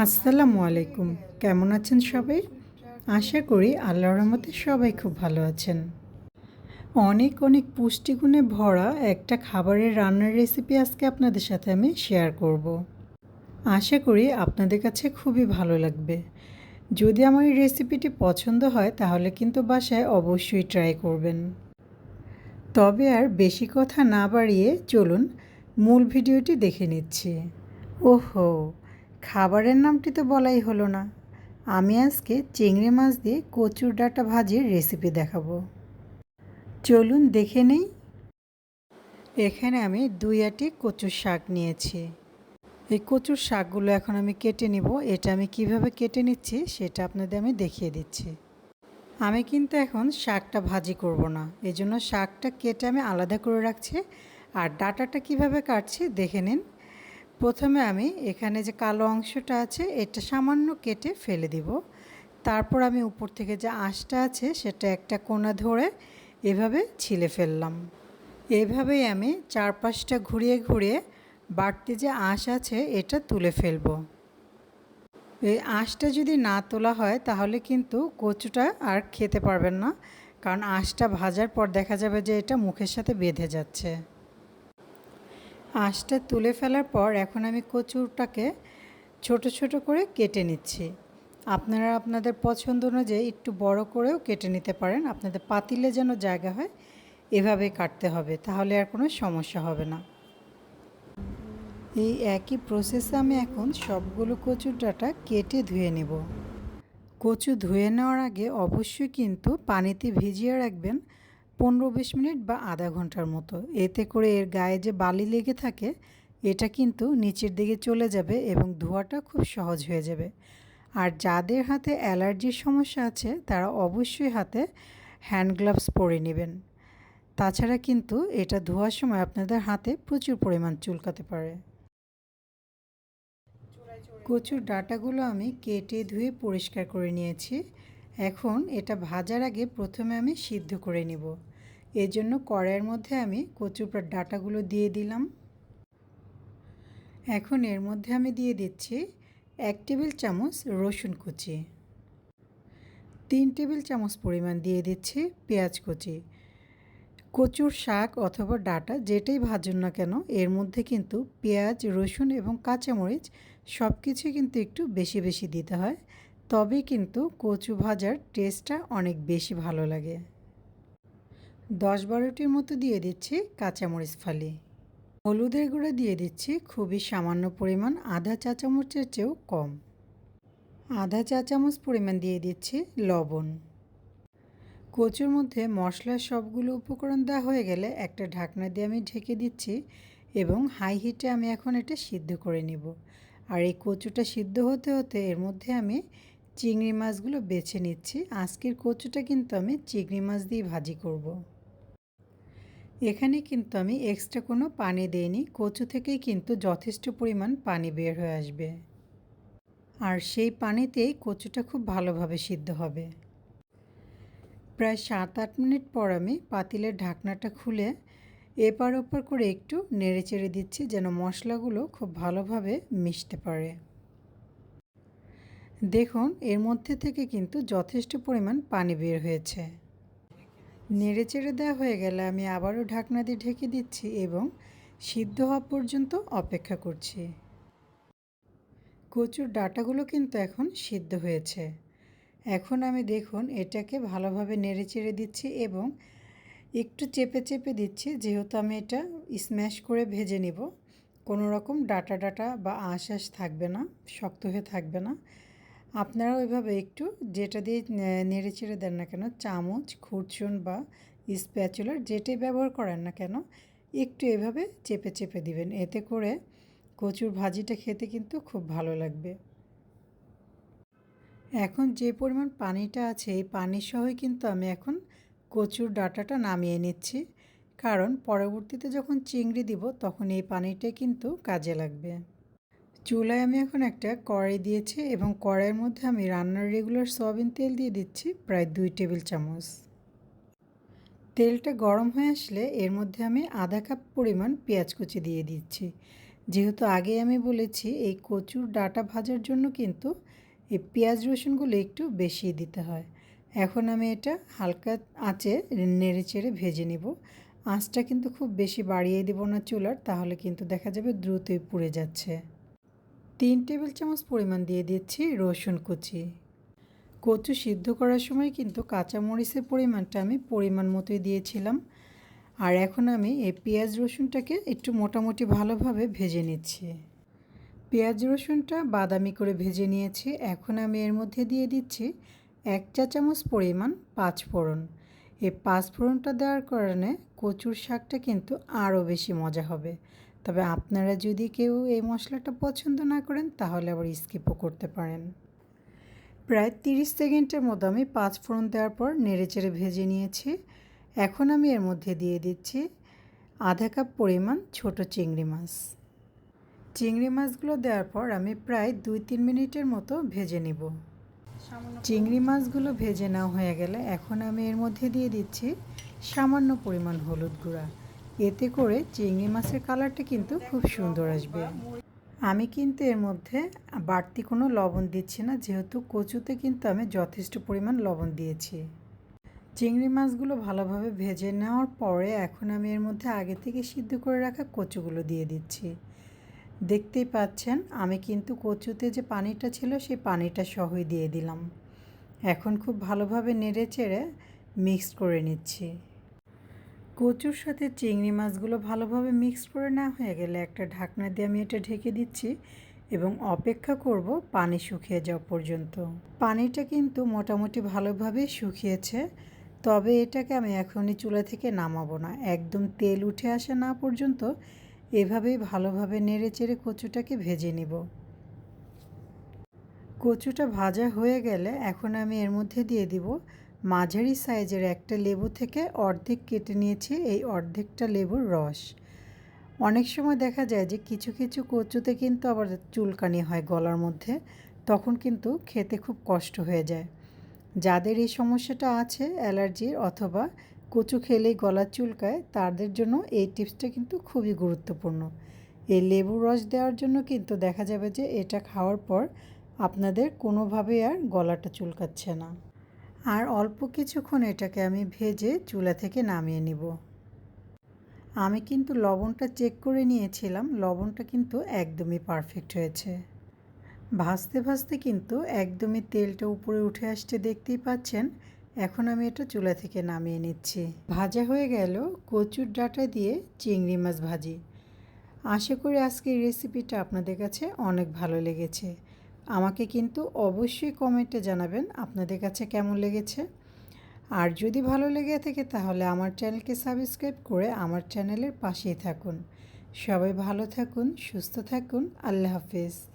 আসসালামু আলাইকুম। কেমন আছেন সবাই? আশা করি আল্লাহর রহমতে সবাই খুব ভালো আছেন। অনেক অনেক পুষ্টিগুণে ভরা একটা খাবারের রান্নার রেসিপি আজকে আপনাদের সাথে আমি শেয়ার করব। আশা করি আপনাদের কাছে খুবই ভালো লাগবে। যদি আমার এই রেসিপিটি পছন্দ হয়, তাহলে কিন্তু বাসায় অবশ্যই ট্রাই করবেন। তবে আর বেশি কথা না বাড়িয়ে চলুন, মূল ভিডিওটি দেখে নিচ্ছি। ওহো! খাবারের নামটি তো বলাই হলো না। আমি আজকে চিংড়ি মাছ দিয়ে কচুর ডাঁটা ভাজির রেসিপি দেখাবো। চলুন দেখে নেই। এখানে আমি দুই আটি কচুর শাক নিয়েছি। এই কচুর শাকগুলো এখন আমি কেটে নিব। এটা আমি কীভাবে কেটে নিচ্ছি সেটা আপনাদের আমি দেখিয়ে দিচ্ছি। আমি কিন্তু এখন শাকটা ভাজি করব না। এই জন্য শাকটা কেটে আমি আলাদা করে রাখছি। আর ডাটাটা কীভাবে কাটছি দেখে নিন। প্রথমে আমি এখানে যে কালো অংশটা আছে, এটা সামান্য কেটে ফেলে দিব। তারপর আমি উপর থেকে যে আঁশটা আছে, সেটা একটা কোনা ধরে এভাবে ছিলে ফেললাম। এভাবেই আমি চারপাশটা ঘুরিয়ে ঘুরিয়ে বাড়তি যে আঁশ আছে, এটা তুলে ফেলব। এই আঁশটা যদি না তোলা হয়, তাহলে কিন্তু কচুটা আর খেতে পারবেন না, কারণ আঁশটা ভাজার পর দেখা যাবে যে এটা মুখের সাথে বেঁধে যাচ্ছে। আঁশটা তুলে ফেলার পর এখন আমি কচুরটাকে ছোট ছোট করে কেটে নিচ্ছি। আপনারা আপনাদের পছন্দ অনুযায়ী একটু বড় করেও কেটে নিতে পারেন। আপনাদের পাতিলে যেন জায়গা হয় এভাবে কাটতে হবে, তাহলে আর কোনো সমস্যা হবে না। এই একই প্রসেসে আমি এখন সবগুলো কচুর ডাটা কেটে ধুয়ে নেব। কচু ধুয়ে নেওয়ার আগে অবশ্যই কিন্তু পানিতে ভিজিয়ে রাখবেন। পনেরো বিশ মিনিট বা আধা ঘণ্টার মতো। এতে করে এর গায়ে যে বালি লেগে থাকে, এটা কিন্তু নিচের দিকে চলে যাবে এবং ধোয়াটা খুব সহজ হয়ে যাবে। আর যাদের হাতে অ্যালার্জির সমস্যা আছে, তারা অবশ্যই হাতে হ্যান্ড গ্লাভস পরে নেবেন। তাছাড়া কিন্তু এটা ধোয়ার সময় আপনাদের হাতে প্রচুর পরিমাণ চুলকাতে পারে। কচুর ডাটাগুলো আমি কেটে ধুয়ে পরিষ্কার করে নিয়েছি। এখন এটা ভাজার আগে প্রথমে আমি সিদ্ধ করে নিব। এর জন্য কড়াইয়ের মধ্যে আমি কচুর ডাটাগুলো দিয়ে দিলাম। এখন এর মধ্যে আমি দিয়ে দিচ্ছি এক টেবিল চামচ রসুন কুচি, তিন টেবিল চামচ পরিমাণ দিয়ে দিচ্ছি পেঁয়াজ কুচি। কচুর শাক অথবা ডাটা যেটাই ভাজুন না কেন, এর মধ্যে কিন্তু পেঁয়াজ, রসুন এবং কাঁচামরিচ সব কিছু কিন্তু একটু বেশি বেশি দিতে হয় তবে কিন্তু কচু ভাজার টেস্টটা অনেক বেশি ভালো লাগে। দশ বারোটির মতো দিয়ে দিচ্ছি কাঁচামরিচ ফালি। হলুদের গুঁড়ো দিয়ে দিচ্ছি খুবই সামান্য পরিমাণ আধা চা চামচের চেয়েও কম। আধা চা চামচ পরিমাণ দিয়ে দিচ্ছি লবণ। কচুর মধ্যে মশলার সবগুলো উপকরণ দেওয়া হয়ে গেলে একটা ঢাকনা দিয়ে আমি ঢেকে দিচ্ছি এবং হাই হিটে আমি এখন এটা সিদ্ধ করে নিব। আর এই কচুটা সিদ্ধ হতে হতে এর মধ্যে আমি চিংড়ি মাছগুলো বেছে নিচ্ছি। আজকের কচুটা কিন্তু আমি চিংড়ি মাছ দিয়ে ভাজি করব। এখানে কিন্তু আমি এক্সট্রা কোনো পানি দিইনি। কচু থেকেই কিন্তু যথেষ্ট পরিমাণ পানি বের হয়ে আসবে। আর সেই পানিতেই কচুটা খুব ভালোভাবে সিদ্ধ হবে। প্রায় সাত আট মিনিট পর আমি পাতিলের ঢাকনাটা খুলে এপার ওপার করে একটু নেড়ে চেড়ে দিচ্ছি যেন মশলাগুলো খুব ভালোভাবে মিশতে পারে। দেখুন, এর মধ্যে থেকে কিন্তু যথেষ্ট পরিমাণ পানি বের হয়েছে। নেড়ে চেড়ে দেওয়া হয়ে গেলে আমি আবারও ঢাকনা দিয়ে ঢেকে দিচ্ছি এবং সিদ্ধ হওয়া পর্যন্ত অপেক্ষা করছি। কচুর ডাটাগুলো কিন্তু এখন সিদ্ধ হয়েছে। এখন আমি দেখুন, এটাকে ভালোভাবে নেড়ে চেড়ে দিচ্ছি এবং একটু চেপে চেপে দিচ্ছি, যেহেতু আমি এটা স্ম্যাশ করে ভেজে নিব। কোনো রকম ডাটা ডাটা বা আঁশ আঁশ থাকবে না, শক্ত হয়ে থাকবে না। আপনারাও এভাবে একটু যেটা দিয়ে নেড়ে চেড়ে দেন না কেন, চামচ, খুরচুন বা স্প্যাচুলার যেটাই ব্যবহার করেন না কেন, একটু এভাবে চেপে চেপে দিবেন। এতে করে কচুর ভাজিটা খেতে কিন্তু খুব ভালো লাগবে। এখন যে পরিমাণ পানিটা আছে, এই পানি সহই কিন্তু আমি এখন কচুর ডাটাটা নামিয়ে নিচ্ছি। কারণ পরবর্তীতে যখন চিংড়ি দিব, তখন এই পানিটা কিন্তু কাজে লাগবে। চুলায় আমি এখন একটা কড়াই দিয়েছি এবং কড়াইয়ের মধ্যে আমি রান্নার রেগুলার সয়াবিন তেল দিয়ে দিচ্ছি প্রায় দুই টেবিল চামচ। তেলটা গরম হয়ে আসলে এর মধ্যে আমি আধা কাপ পরিমাণ পেঁয়াজ কুচি দিয়ে দিচ্ছি। যেহেতু আগে আমি বলেছি এই কচুর ডাটা ভাজার জন্য কিন্তু এই পেঁয়াজ রসুনগুলো একটু বেশি দিতে হয়। এখন আমি এটা হালকা আঁচে নেড়ে চেড়ে ভেজে নেব। আঁচটা কিন্তু খুব বেশি বাড়িয়ে দেব না চুলার, তাহলে কিন্তু দেখা যাবে দ্রুতই পুড়ে যাচ্ছে। তিন টেবিল চামচ পরিমাণ দিয়ে দিচ্ছি রসুন কুচি। কচু সিদ্ধ করার সময় কিন্তু কাঁচামরিচের পরিমাণটা আমি পরিমাণ মতোই দিয়েছিলাম। আর এখন আমি এই পেঁয়াজ রসুনটাকে একটু মোটামুটি ভালোভাবে ভেজে নিচ্ছি। পেঁয়াজ রসুনটা বাদামি করে ভেজে নিয়েছি। এখন আমি এর মধ্যে দিয়ে দিচ্ছি এক চা চামচ পরিমাণ পাঁচ ফোড়ন এই পাঁচ ফোড়নটা দেওয়ার কারণে কচুর শাকটা কিন্তু আরও বেশি মজা হবে। তবে আপনারা যদি কেউ এই মশলাটা পছন্দ না করেন তাহলে আবার স্কিপও করতে পারেন। প্রায় তিরিশ সেকেন্ডের মতো আমি পাঁচ ফোড়ন দেওয়ার পর নেড়েচেড়ে ভেজে নিয়েছি। এখন আমি এর মধ্যে দিয়ে দিচ্ছি আধা কাপ পরিমাণ ছোট চিংড়ি মাছ। চিংড়ি মাছগুলো দেওয়ার পর আমি প্রায় দুই তিন মিনিটের মতো ভেজে নিব। চিংড়ি মাছগুলো ভেজে নেওয়া হয়ে গেলে এখন আমি এর মধ্যে দিয়ে দিচ্ছি সামান্য পরিমাণ হলুদ গুঁড়া। এতে করে চিংড়ি মাছের কালারটা কিন্তু খুব সুন্দর আসবে। আমি কিন্তু এর মধ্যে বাড়তি কোনো লবণ দিচ্ছি না, যেহেতু কচুতে কিন্তু আমি যথেষ্ট পরিমাণ লবণ দিয়েছি। চিংড়ি মাছগুলো ভালোভাবে ভেজে নেওয়ার পরে এখন আমি এর মধ্যে আগে থেকে সিদ্ধ করে রাখা কচুগুলো দিয়ে দিচ্ছি। দেখতেই পাচ্ছেন, আমি কিন্তু কচুতে যে পানিটা ছিল সেই পানিটা সহই দিয়ে দিলাম। এখন খুব ভালোভাবে নেড়ে চেড়ে মিক্স করে নিচ্ছি। কচুর সাথে চিংড়ি মাছগুলো ভালোভাবে মিক্স করে নেওয়া হয়ে গেলে একটা ঢাকনা দিয়ে আমি এটা ঢেকে দিচ্ছি এবং অপেক্ষা করব পানি শুকিয়ে যাওয়া পর্যন্ত। পানিটা কিন্তু মোটামুটি ভালোভাবে শুকিয়েছে, তবে এটাকে আমি এখনই চুলা থেকে নামাবো না। একদম তেল উঠে আসা না পর্যন্ত এভাবেই ভালোভাবে নেড়ে চেড়ে কচুটাকে ভেজে নিব। কচুটা ভাজা হয়ে গেলে এখন আমি এর মধ্যে দিয়ে দিব মাঝারি সাইজের একটা লেবু থেকে অর্ধেক কেটে নিয়েছি, এই অর্ধেকটা লেবুর রস। অনেক সময় দেখা যায় যে কিছু কিছু কচুতে কিন্তু আবার চুলকানি হয় গলার মধ্যে, তখন কিন্তু খেতে খুব কষ্ট হয়ে যায়। যাদের এই সমস্যাটা আছে, অ্যালার্জির অথবা কচু খেলেই গলা চুলকায়, তাদের জন্য এই টিপসটা কিন্তু খুবই গুরুত্বপূর্ণ। এই লেবু রস দেওয়ার জন্য কিন্তু দেখা যাবে যে এটা খাওয়ার পর আপনাদের কোনোভাবেই আর গলাটা চুলকাচ্ছে না। আর অল্প কিছুক্ষণ এটাকে আমি ভেজে চুলা থেকে নামিয়ে নিব। আমি কিন্তু লবণটা চেক করে নিয়েছিলাম, লবণটা কিন্তু একদমই পারফেক্ট হয়েছে। ভাজতে ভাজতে কিন্তু একদমই তেলটা উপরে উঠে আসছে দেখতেই পাচ্ছেন, এখন আমি এটা চুলা থেকে নামিয়ে নিচ্ছি। ভাজা হয়ে গেল কচুর ডাটা দিয়ে চিংড়ি মাছ ভাজি। আশা করি আজকের রেসিপিটা আপনাদের কাছে অনেক ভালো লেগেছে। আমাকে কিন্তু অবশ্যই কমেন্টে জানাবেন আপনাদের কাছে কেমন লেগেছে। আর যদি ভালো লেগে থাকে তাহলে আমার চ্যানেলকে সাবস্ক্রাইব করে আমার চ্যানেলের পাশেই থাকুন। সবাই ভালো থাকুন, সুস্থ থাকুন, আল্লাহ হাফিজ।